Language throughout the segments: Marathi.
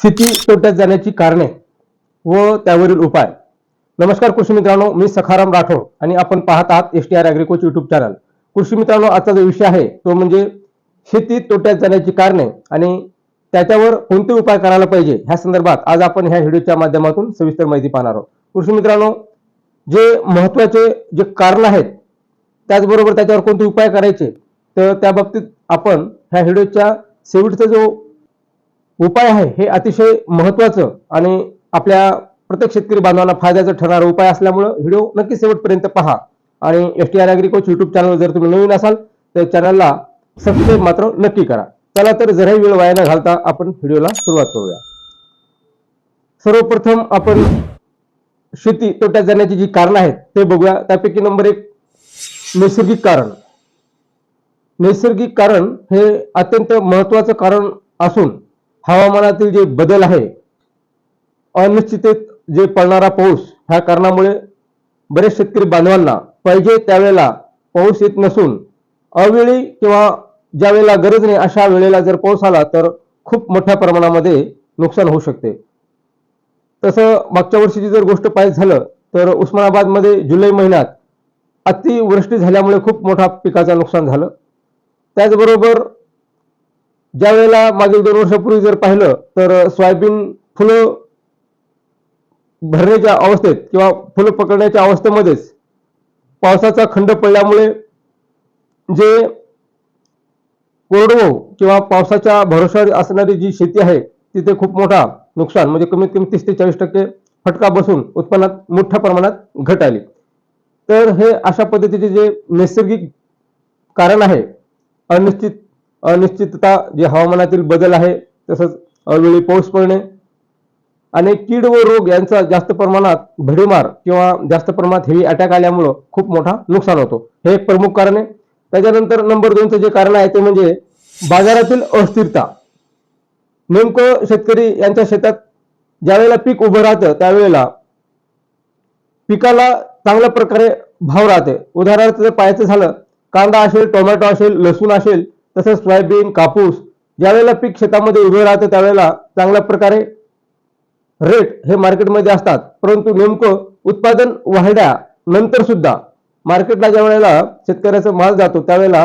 शेती तोट्यात जाण्याची कारणे व त्यावरील उपाय. नमस्कार कृषी मित्रांनो मी सखाराम राठोड आणि आपण पाहत आहात एस टी आर अॅग्रिकोच युट्यूब चॅनल कृषी मित्रांनो आजचा जो विषय आहे तो म्हणजे शेती तोट्यात जाण्याची कारणे आणि त्याच्यावर कोणते उपाय करायला पाहिजे ह्या संदर्भात आज आपण ह्या व्हिडिओच्या माध्यमातून सविस्तर माहिती पाहणार आहोत. कृषी मित्रांनो जे महत्त्वाचे जे कारण आहेत त्याचबरोबर त्याच्यावर कोणते उपाय करायचे तर त्या बाबतीत आपण ह्या व्हिडिओच्या शेवटचा जो उपाय आहे हे अतिशय महत्वाचं आणि आपल्या प्रत्येक शेतकरी बांधवांना फायद्याचं ठरणारा उपाय असल्यामुळं व्हिडिओ नक्की शेवटपर्यंत पहा. आणि एस टी आर अॅग्रिकोच युट्यूब चॅनल जर तुम्ही नवीन असाल तर चॅनलला सबस्क्राईब मात्र नक्की करा. चला तर जराही वेळ वाया न घालता आपण व्हिडिओला सुरुवात करूया. सर्वप्रथम आपण शेती तोट्यात जाण्याची जी कारणं आहेत ते बघूया. त्यापैकी नंबर एक नैसर्गिक कारण. नैसर्गिक कारण हे अत्यंत महत्वाचं कारण असून हवामानातील जे बदल आहे अनिश्चितेत जे पडणारा पाऊस ह्या कारणामुळे बरेच शेतकरी बांधवांना पाहिजे त्यावेळेला पाऊस येत नसून अवेळी किंवा ज्या वेळेला गरज नाही अशा वेळेला जर पाऊस आला तर खूप मोठ्या प्रमाणामध्ये नुकसान होऊ शकते. तसं मागच्या वर्षीची जर गोष्ट पाहायचं झालं तर उस्मानाबादमध्ये जुलै महिन्यात अतिवृष्टी झाल्यामुळे खूप मोठा पिकाचं नुकसान झालं. त्याचबरोबर ज्या वेळेला मागील दोन वर्षापूर्वी जर पाहिलं तर सोयाबीन फुलं भरण्याच्या अवस्थेत किंवा फुलं पकडण्याच्या अवस्थेमध्येच पावसाचा खंड पडल्यामुळे जे कोरडवो किंवा पावसाच्या भरोशावर असणारी जी शेती आहे तिथे खूप मोठा नुकसान म्हणजे कमीत कमी तीस ते चाळीस टक्के फटका बसून उत्पन्नात मोठ्या प्रमाणात घट आली. तर हे अशा पद्धतीचे जे नैसर्गिक कारण आहे अनिश्चित अनिश्चितता जे हवामानातील बदल आहे तसंच अवेळी पाऊस पडणे. आणि कीड व रोग यांचा जास्त प्रमाणात भडीमार किंवा जास्त प्रमाणात हेवी अटॅक आल्यामुळं खूप मोठा नुकसान होतो. हे एक प्रमुख कारण आहे. त्याच्यानंतर नंबर दोनचं जे कारण आहे ते म्हणजे बाजारातील अस्थिरता. नेमकं शेतकरी यांच्या शेतात ज्यावेळेला पीक उभं राहतं त्यावेळेला पिकाला चांगल्या प्रकारे भाव राहते. उदाहरणार्थ जर पाहायचं झालं कांदा असेल टोमॅटो असेल लसूण असेल तसंच सोयाबीन कापूस ज्यावेळेला पीक शेतामध्ये उभे राहतं त्यावेळेला चांगल्या प्रकारे रेट हे मार्केटमध्ये असतात. परंतु नेमकं उत्पादन वाढल्यानंतर सुद्धा मार्केटला ज्या वेळेला शेतकऱ्याचा माल जातो त्यावेळेला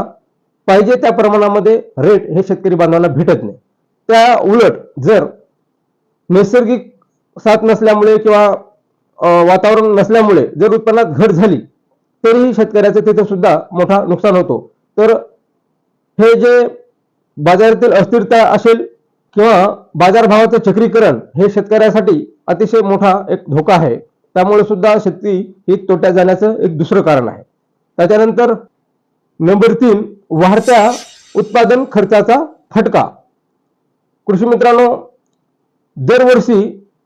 पाहिजे त्या प्रमाणामध्ये रेट हे शेतकरी बांधवांना भेटत नाही. त्या उलट जर नैसर्गिक साथ नसल्यामुळे किंवा वातावरण नसल्यामुळे जर उत्पन्नात घट झाली तरीही शेतकऱ्याचं तिथे सुद्धा मोठा नुकसान होतो. तर हे जे बाजारातील अस्थिरता असेल किंवा बाजारभावाचं चक्रीकरण हे शेतकऱ्यासाठी अतिशय मोठा एक धोका आहे. त्यामुळे सुद्धा शेती ही तोट्यात जाण्याचं एक दुसरं कारण आहे. त्याच्यानंतर नंबर तीन वाढत्या उत्पादन खर्चाचा फटका. कृषी मित्रांनो दरवर्षी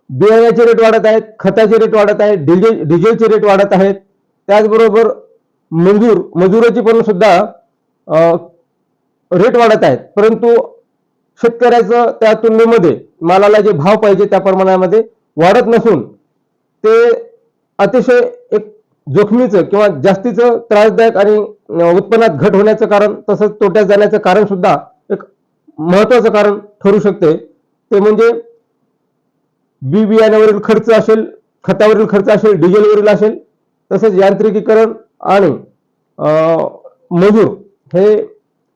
बियाण्याचे रेट वाढत आहेत खताचे रेट वाढत आहेत डिझेल डिझेलचे रेट वाढत आहेत. त्याचबरोबर मजूर मजुराची पण सुद्धा रेट वाढत आहेत. परंतु शेतकऱ्याचं त्या तुलनेमध्ये मालाला जे भाव पाहिजे त्या प्रमाणामध्ये वाढत नसून ते अतिशय एक जोखमीचं किंवा जास्तीचं त्रासदायक आणि उत्पन्नात घट होण्याचं कारण तसंच तोट्यात जाण्याचं कारण सुद्धा एक महत्वाचं कारण ठरू शकते. ते म्हणजे बी बियाण्यावरील खर्च असेल खतावरील खर्च असेल डिझेलवरील असेल तसेच यांत्रिकीकरण आणि मजूर हे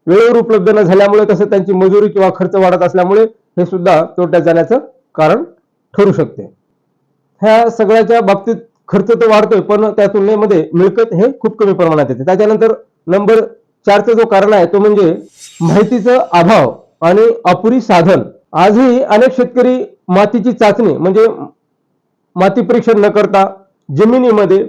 वेळेवर उपलब्ध न झाल्यामुळे तसं त्यांची मजुरी किंवा खर्च वाढत असल्यामुळे हे सुद्धा तोट्यात जाण्याचं कारण ठरू शकते. ह्या सगळ्याच्या बाबतीत खर्च तर वाढतोय पण त्या तुलनेमध्ये मिळकत हे खूप कमी प्रमाणात येते. त्याच्यानंतर नंबर चारचं जो कारण आहे तो म्हणजे माहितीचा अभाव आणि अपुरी साधन. आजही अनेक शेतकरी मातीची चाचणी म्हणजे माती परीक्षण न करता जमिनीमध्ये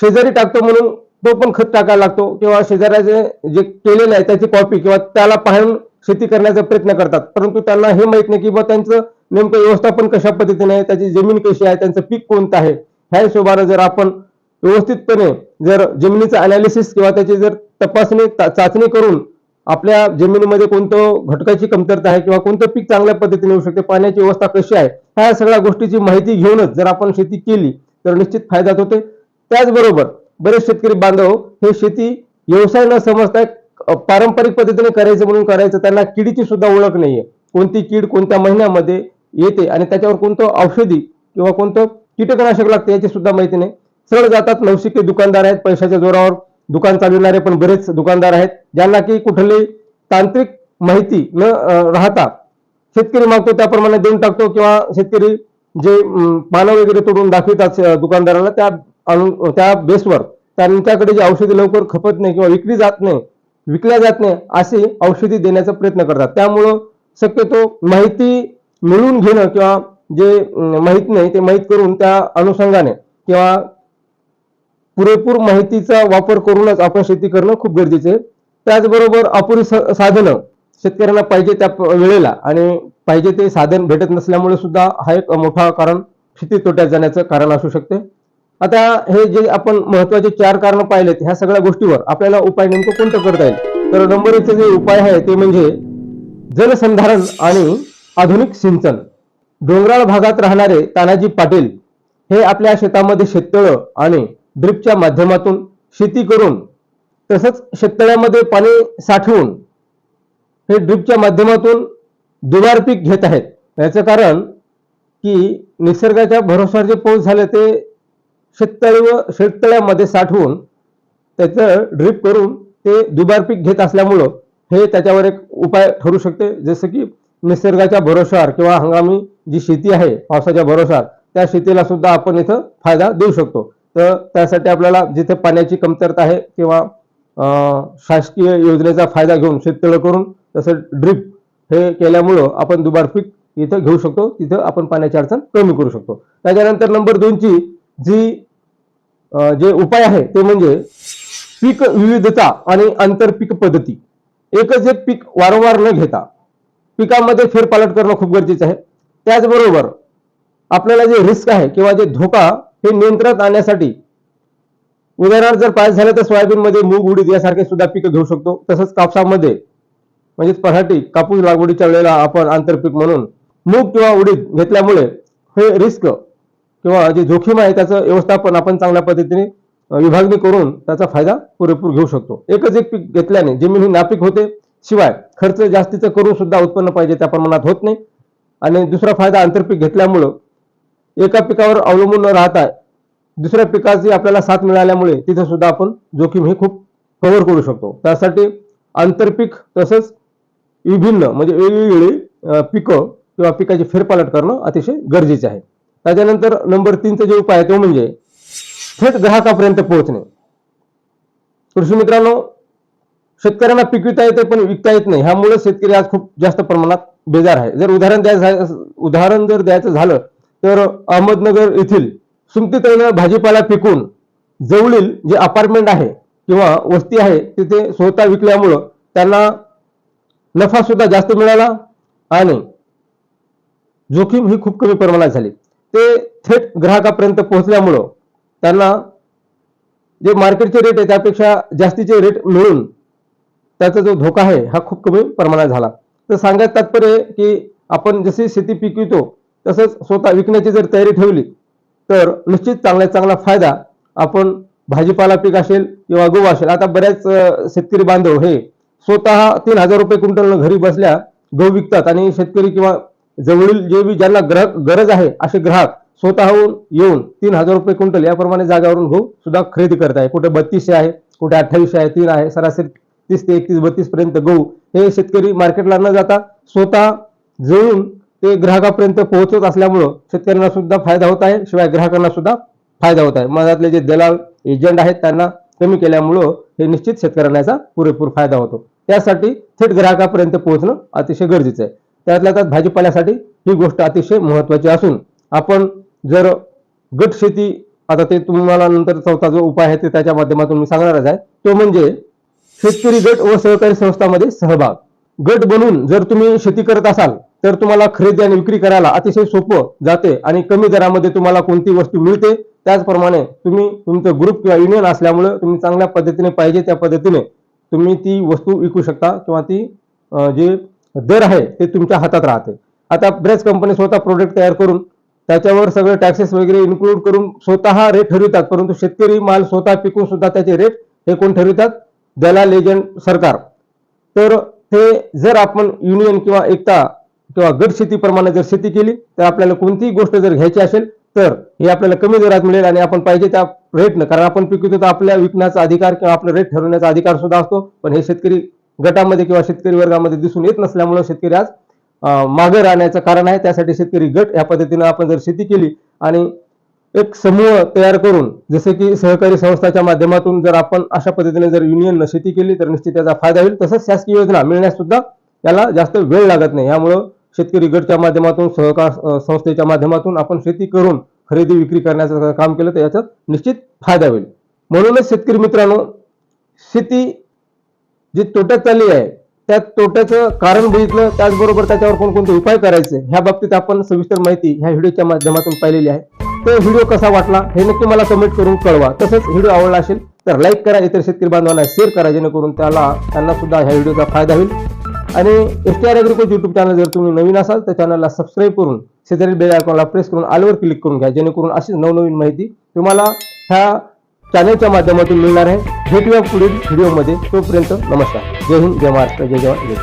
शेजारी टाकतो म्हणून तो पण खत टाकायला लागतो किंवा शेजाऱ्याचे जे केलेलं आहे त्याची कॉपी किंवा त्याला पाहून शेती करण्याचा प्रयत्न करतात. परंतु त्यांना हे माहीत नाही की बा त्यांचं नेमकं व्यवस्थापन कशा पद्धतीने आहे त्याची जमीन कशी आहे त्यांचं पीक कोणतं आहे? ह्या हिशोबाने जर आपण व्यवस्थितपणे जर जमिनीचं अनालिसिस किंवा त्याची जर तपासणी चाचणी करून आपल्या जमिनीमध्ये कोणतं घटकाची कमतरता आहे किंवा कोणतं पीक चांगल्या पद्धतीने येऊ शकते पाण्याची व्यवस्था कशी आहे ह्या सगळ्या गोष्टीची माहिती घेऊनच जर आपण शेती केली तर निश्चित फायदा होते. त्याचबरोबर बरेच शेतकरी बांधव हे शेती व्यवसाय न समजता एक, पारंपरिक पद्धतीने करायचं म्हणून करायचं त्यांना किडीची सुद्धा ओळख नाहीये. कोणती कीड कोणत्या महिन्यामध्ये येते आणि त्याच्यावर कोणतं औषधी किंवा कोणतं कीटकनाशक लागते याची सुद्धा माहिती नाही. सरळ जातात नवशिके दुकानदार आहेत पैशाच्या जोरावर दुकान चालविणारे पण बरेच दुकानदार आहेत ज्यांना की कुठली तांत्रिक माहिती न राहता शेतकरी मागतो त्याप्रमाणे देऊन टाकतो किंवा शेतकरी जे पानं वगैरे तोडून दाखवितात दुकानदाराला त्या आणून त्या बेसवर त्यांच्याकडे जी औषधी लवकर खपत नाही किंवा विकली जात नाही विकल्या जात नाही अशी औषधी देण्याचा प्रयत्न करतात. त्यामुळं शक्यतो माहिती मिळून घेणं किंवा जे माहीत माहीत नाही ते माहीत करून त्या अनुषंगाने किंवा पुरेपूर माहितीचा वापर करूनच आपण शेती करणं खूप गरजेचे आहे. त्याचबरोबर अपुरी साधनं शेतकऱ्यांना पाहिजे त्या वेळेला आणि पाहिजे ते साधन भेटत नसल्यामुळे सुद्धा हा एक मोठा कारण शेती तोट्यात जाण्याचं कारण असू शकते. आता हे जे आपण महत्त्वाचे चार कारण पाहिलेत ह्या सगळ्या गोष्टीवर आपल्याला उपाय नेमकं कोणतं करता येईल? तर नंबर एकचे जे उपाय आहे ते म्हणजे जलसंधारण आणि आधुनिक सिंचन. डोंगराळ भागात राहणारे तानाजी पाटील हे आपल्या शेतामध्ये शेततळं आणि ड्रिपच्या माध्यमातून शेती करून तसंच शेततळ्यामध्ये पाणी साठवून हे ड्रिपच्या माध्यमातून दुबार पीक घेत आहेत. याचं कारण की निसर्गाच्या भरोशावर जे पाऊस झाले ते शेततळी व शेततळ्यामध्ये साठवून त्याचं ड्रिप करून ते दुबार पीक घेत असल्यामुळं हे त्याच्यावर एक उपाय ठरू शकते. जसं की निसर्गाच्या भरोशावर किंवा हंगामी जी शेती आहे पावसाच्या भरोशावर त्या शेतीला सुद्धा आपण इथं फायदा देऊ शकतो. तर त्यासाठी आपल्याला जिथे पाण्याची कमतरता आहे किंवा शासकीय योजनेचा फायदा घेऊन शेततळं करून तसं ड्रिप हे केल्यामुळं आपण दुबार पीक इथं घेऊ शकतो. तिथं आपण पाण्याची अडचण कमी करू शकतो. त्याच्यानंतर नंबर दोनची जी जे उपाय आहे ते म्हणजे पीक विविधता आणि आंतरपीक पद्धती. एकच एक पीक वारंवार न घेता पिकामध्ये फेरपालट करणं खूप गरजेचं आहे. त्याचबरोबर आपल्याला जे रिस्क आहे किंवा जे धोका हे नियंत्रणात आणण्यासाठी उदाहरणार्थ जर पाहिजे झालं तर सोयाबीनमध्ये मूग उडीद यासारखे सुद्धा पिकं घेऊ शकतो. तसंच कापसामध्ये म्हणजेच पराठी कापूस लागवडीच्या वेळेला आपण आंतरपीक म्हणून मूग किंवा उडीद घेतल्यामुळे हे रिस्क किंवा जे जोखीम आहे त्याचं व्यवस्थापन आपण चांगल्या पद्धतीने विभागणी करून त्याचा फायदा पुरेपूर घेऊ शकतो. एकच एक पीक घेतल्याने जमीन ही नापीक होते शिवाय खर्च जास्तीचं करून सुद्धा उत्पन्न पाहिजे त्या प्रमाणात होत नाही. आणि दुसरा फायदा आंतरपीक घेतल्यामुळं एका पिकावर अवलंबून न राहता दुसऱ्या पिकाची आपल्याला साथ मिळाल्यामुळे तिथे सुद्धा आपण जोखीम ही खूप कव्हर करू शकतो. त्यासाठी आंतरपीक तसंच विभिन्न म्हणजे वेगवेगळी पिकं किंवा पिकाची फेरपालट करणं अतिशय गरजेचे आहे. त्याच्यानंतर नंबर तीनचा जे उपाय आहे तो म्हणजे थेट ग्राहकापर्यंत पोहोचणे. कृषी मित्रांनो शेतकऱ्यांना पिकविता येते पण विकता येत नाही. ह्यामुळे शेतकरी आज खूप जास्त प्रमाणात बेजार आहे. जर उदाहरण द्यायचं उदाहरण जर द्यायचं झालं तर अहमदनगर येथील सुमतीताईनं भाजीपाला पिकून जवळील जे अपार्टमेंट आहे किंवा वस्ती आहे तिथे स्वतः विकल्यामुळं त्यांना नफा सुद्धा जास्त मिळाला आणि जोखीम ही खूप कमी प्रमाणात झाली. ते थेट ग्राहकापर्यंत पोहोचल्यामुळं त्यांना जे मार्केटचे रेट आहे त्यापेक्षा जास्तीचे रेट मिळून त्याचा जो धोका आहे हा खूप कमी प्रमाणात झाला. तर सांगायचं तात्पर्य की आपण जशी शेती पिकवितो तसंच स्वतः विकण्याची जर तयारी ठेवली तर निश्चित चांगला चांगला फायदा आपण भाजीपाला पीक असेल किंवा गहू असेल आता बऱ्याच शेतकरी बांधव हे स्वतः तीन हजार रुपये क्विंटल घरी बसल्या गहू विकतात आणि शेतकरी किंवा जवळील जे बी ज्यांना ग्राहक गरज आहे असे ग्राहक स्वतःहून येऊन तीन हजार रुपये क्विंटल याप्रमाणे जागावरून गहू हो सुद्धा खरेदी करत आहे कुठे बत्तीसशे आहे कुठे अठ्ठावीसशे आहे तीन आहे सरासरी तीस ते एकतीस बत्तीस पर्यंत गहू. हे शेतकरी मार्केटला न जाता स्वतः जळून ते ग्राहकापर्यंत पोहोचत असल्यामुळं शेतकऱ्यांना सुद्धा फायदा होत आहे. शिवाय ग्राहकांना सुद्धा फायदा होत आहे. मधातले जे दलाल एजंट आहेत त्यांना कमी केल्यामुळं हे निश्चित शेतकऱ्यांना याचा पुरेपूर फायदा होतो. त्यासाठी थेट ग्राहकापर्यंत पोहोचणं अतिशय गरजेचं आहे. त्यातल्या त्यात भाजीपाल्यासाठी ही गोष्ट अतिशय महत्वाची असून आपण जर गट शेती आता ते तुम्हाला नंतर चौथा जो उपाय आहे ते त्याच्या माध्यमातून मी सांगणारच आहे. तो म्हणजे शेतकरी गट व सहकारी संस्थांमध्ये सहभाग. गट बनवून जर तुम्ही शेती करत असाल तर तुम्हाला खरेदी आणि विक्री करायला अतिशय सोपं जाते आणि कमी दरामध्ये तुम्हाला कोणती वस्तू मिळते त्याचप्रमाणे तुम्ही तुमचं ग्रुप किंवा युनियन असल्यामुळे तुम्ही चांगल्या पद्धतीने पाहिजे त्या पद्धतीने तुम्ही ती वस्तू विकू शकता किंवा ती जे दर आहे ते तुमच्या हातात राहते. आता बऱ्याच कंपनी स्वतः प्रोडक्ट तयार करून त्याच्यावर सगळे टॅक्सेस वगैरे इन्क्लूड करून स्वतः रेट ठरवितात परंतु शेतकरी माल स्वतः पिकून सुद्धा त्याचे रेट हे कोण ठरवितात? दलाल एजंट सरकार. तर ते जर आपण युनियन किंवा एकता किंवा गट शेतीप्रमाणे जर शेती केली तर आपल्याला कोणतीही गोष्ट जर घ्यायची असेल तर हे आपल्याला कमी दरात मिळेल आणि आपण पाहिजे त्या रेटनं कारण आपण पिकवतो तर आपल्या विकण्याचा अधिकार किंवा आपला रेट ठरवण्याचा अधिकार सुद्धा असतो पण हे शेतकरी गटामध्ये किंवा शेतकरी वर्गामध्ये दिसून येत नसल्यामुळे शेतकरी आज मागे राहण्याचं कारण आहे. त्यासाठी शेतकरी गट या पद्धतीनं आपण जर शेती केली आणि एक समूह तयार करून जसे की सहकारी संस्थाच्या माध्यमातून जर आपण अशा पद्धतीने जर युनियन शेती केली तर निश्चित त्याचा फायदा होईल. तसंच शासकीय योजना मिळण्यास सुद्धा याला जास्त वेळ लागत नाही. यामुळं शेतकरी गटच्या माध्यमातून सहकार संस्थेच्या माध्यमातून आपण शेती करून खरेदी विक्री करण्याचं काम केलं तर याचा निश्चित फायदा होईल. म्हणूनच शेतकरी मित्रांनो शेती जी तोट्यात चालली आहे त्या तोट्याचं कारण बघितलं त्याचबरोबर त्याच्यावर कोणकोणते उपाय करायचे ह्या बाबतीत आपण सविस्तर माहिती ह्या व्हिडिओच्या माध्यमातून पाहिलेली आहे. तो व्हिडिओ कसा वाटला हे नक्की मला कमेंट करून कळवा. तसंच व्हिडिओ आवडला असेल तर लाईक करा इतर शेतकरी बांधवांना शेअर करा जेणेकरून त्याला त्यांना सुद्धा ह्या व्हिडिओचा फायदा होईल. आणि एस टी आर ॲग्रिकोच युट्यूब चॅनल जर तुम्ही नवीन असाल तर चॅनलला सबस्क्राईब करून शेजारी बेल आयकॉनला प्रेस करून आलवर क्लिक करून घ्या जेणेकरून अशीच नवनवीन माहिती तुम्हाला ह्या चॅनलच्या माध्यमातून मिळणार आहे. भेटूया पुढील व्हिडिओमध्ये तोपर्यंत नमस्कार. जय हिंद जय महाराष्ट्र जय जवान जय